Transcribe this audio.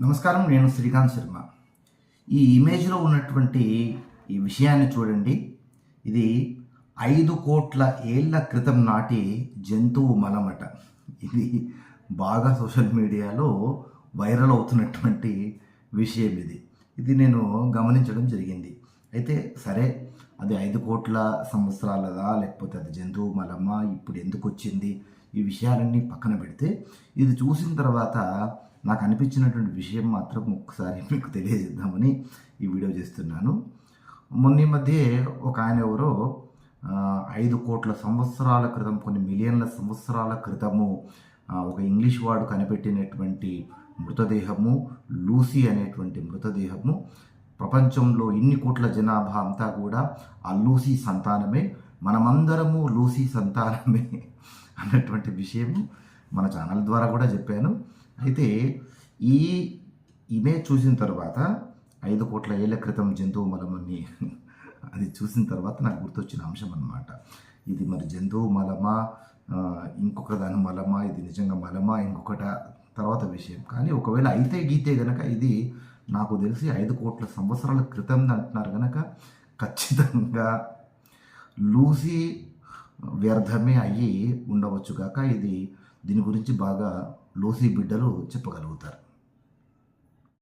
నమస్కారం నేను శ్రీకాంత్ శర్మ. ఈ ఇమేజ్లో ఉన్నటువంటి ఈ విషయాన్ని చూడండి. ఇది ఐదు కోట్ల ఏళ్ళ క్రితం నాటి జంతువు మలమట. ఇది బాగా సోషల్ మీడియాలో వైరల్ అవుతున్నటువంటి విషయం ఇది. ఇది నేను గమనించడం జరిగింది. అయితే సరే అది ఐదు కోట్ల సంవత్సరాలదా లేకపోతే అది జంతువు మలమా ఇప్పుడు ఎందుకు వచ్చింది? ఈ విషయాలన్నీ పక్కన పెడితే ఇది చూసిన తర్వాత నాకు అనిపించినటువంటి విషయం మాత్రం ఒకసారి మీకు తెలియజేద్దామని ఈ వీడియో చేస్తున్నాను. మొన్న ఈ మధ్య ఒక ఆయన ఎవరో ఐదు కోట్ల సంవత్సరాల క్రితం కొన్ని మిలియన్ల సంవత్సరాల క్రితము ఒక ఇంగ్లీష్ వాడు కనిపెట్టినటువంటి మృతదేహము లూసీ అనేటువంటి మృతదేహము ప్రపంచంలో ఇన్ని కోట్ల జనాభా అంతా కూడా ఆ లూసీ సంతానమే మనమందరము లూసీ సంతానమే అన్నటువంటి విషయము మన ఛానల్ ద్వారా కూడా చెప్పాను. అయితే ఈ ఇమేజ్ చూసిన తర్వాత ఐదు కోట్ల ఏళ్ళ క్రితం జంతువు మలమని అది చూసిన తర్వాత నాకు గుర్తొచ్చిన అంశం అన్నమాట. ఇది మరి జంతువు మలమా ఇంకొక దాని మలమా ఇది నిజంగా మలమా ఇంకొకట తర్వాత విషయం. కానీ ఒకవేళ అయితే గీతే గనక ఇది నాకు తెలిసి ఐదు కోట్ల సంవత్సరాల క్రితం అంటున్నారు కనుక ఖచ్చితంగా లూసీ వ్యర్థమే అయ్యి ఉండవచ్చుగాక ఇది దీని గురించి బాగా లూసీ బిడ్డలు చెప్పగలుగుతారు.